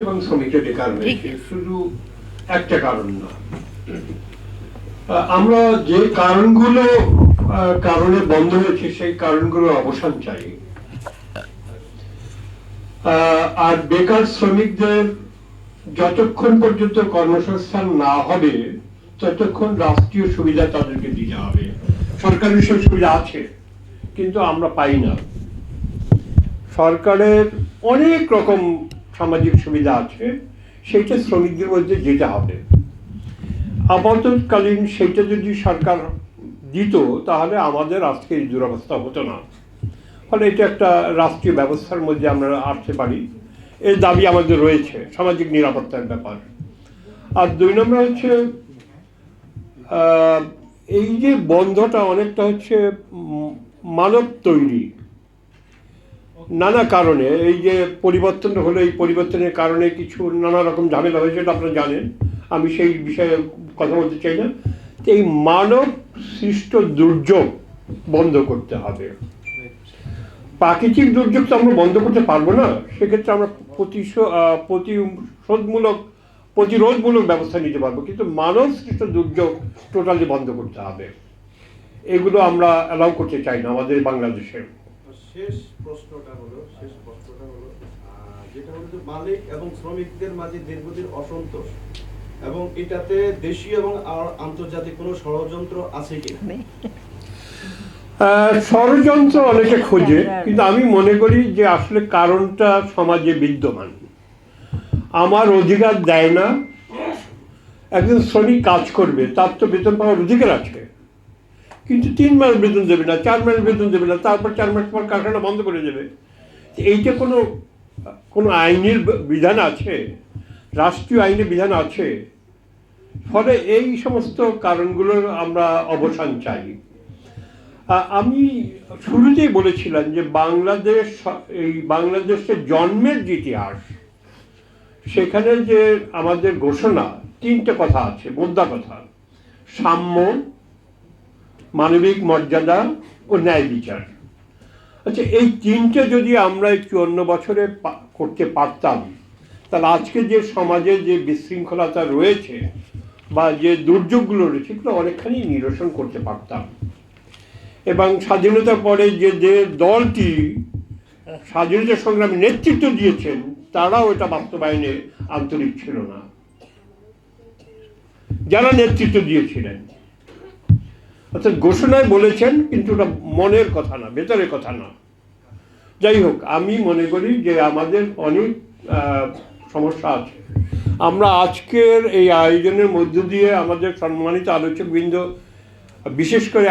এবং শ্রমিকরা বেকার হয়েছে শুধু একটা কারণ না। আমরা যে কারণগুলো কারণে বন্ধ হয়েছে সেই কারণগুলোর অবসান চাই। আর বেকার শ্রমিকদের যতক্ষণ পর্যন্ত কর্মসংস্থান না হবে ততক্ষণ রাষ্ট্রীয় সুবিধা তাদেরকে দিতে হবে। সরকারি সব সুবিধা আছে কিন্তু আমরা পাই না। সরকারের অনেক রকম সামাজিক সুবিধা আছে, সেইটা শ্রমিকদের মধ্যে যেতে হবে। আপাতকালীন সেইটা যদি সরকার দিত, তাহলে আমাদের আজকে এই দুরবস্থা হতো না। ফলে এটা একটা রাষ্ট্রীয় ব্যবস্থার মধ্যে আমরা আসতে পারি। এর দাবি আমাদের রয়েছে, সামাজিক নিরাপত্তার ব্যাপার। আর দুই নম্বর হচ্ছে এই যে বন্ধটা অনেকটা হচ্ছে মানব তৈরি। নানা কারণে, এই যে পরিবর্তন হলো, এই পরিবর্তনের কারণে কিছু নানা রকম ঝামেলা হয়েছে, এটা আপনারা জানেন। আমি সেই বিষয়ে কথা বলতে চাই না। তো এই মানব সৃষ্ট দুর্যোগ বন্ধ করতে হবে। প্রাকৃতিক দুর্যোগ তো আমরা বন্ধ করতে পারব না। সেক্ষেত্রে আমরা প্রতিশো- প্রতিশোধমূলক, প্রতিরোধমূলক ব্যবস্থা নিতে পারব। কিন্তু মানব সৃষ্ট দুর্যোগ টোটালি বন্ধ করতে হবে। এগুলো আমরা অ্যালাউ করতে চাই না আমাদের বাংলাদেশে। শেষ প্রশ্নটা হলো শেষ প্রশ্নটা হলো যেটা হলো যে মালিক এবং শ্রমিকদের মাঝে দীর্ঘদিন অসন্তোষ এবং এটাতে দেশীয় এবং আন্তর্জাতিক কোনো ষড়যন্ত্র আছে কিনা আহ, ষড়যন্ত্র অনেকে খোঁজে কিন্তু আমি মনে করি যে আসলে কারণটা সমাজে বিদ্যমান। আমার অধিকার দেয় না একজন শ্রমিক কাজ করবে তার তো বেতন পাওয়ার অধিকার আছে। কিন্তু তিন মাস বেতন দেবে না, চার মাস বেতন দেবে না, তারপর চার মাস পর কারখানা বন্ধ করে দেবে। এইটা কোনো কোনো আইনের বিধান আছে? রাষ্ট্রীয় আইনের বিধান আছে? ফলে এই সমস্ত কারণগুলোর আমরা অবসান চাই। আমি শুরুতেই বলেছিলাম যে বাংলাদেশ, এই বাংলাদেশের জন্মের যে ইতিহাস, সেখানে যে আমাদের ঘোষণা, তিনটে কথা আছে, মোদ্দা কথা। সাম্য মানবিক মর্যাদা ও ন্যায় বিচার। আচ্ছা এই তিনটে যদি আমরা এই চুয়ান্ন বছরে করতে পারতাম, তাহলে আজকে যে সমাজে যে বিশৃঙ্খলতা রয়েছে বা যে দুর্যোগগুলো রয়েছে, এগুলো অনেকখানি নিরসন করতে পারতাম। এবং স্বাধীনতার পরে যে যে দলটি স্বাধীনতা সংগ্রামে নেতৃত্ব দিয়েছেন, তারাও এটা বাস্তবায়নে আন্তরিক ছিল না। যারা নেতৃত্ব দিয়েছিলেন অর্থাৎ ঘোষণায় বলেছেন, কিন্তু ওটা মনের কথা না, ভেতরের কথা না। যাই হোক, আমি মনে করি যে আমাদের অনেক সমস্যা আছে। আমরা আজকের এই আয়োজনের মধ্য দিয়ে আমাদের সম্মানিত আলোচকবৃন্দ, বিশেষ করে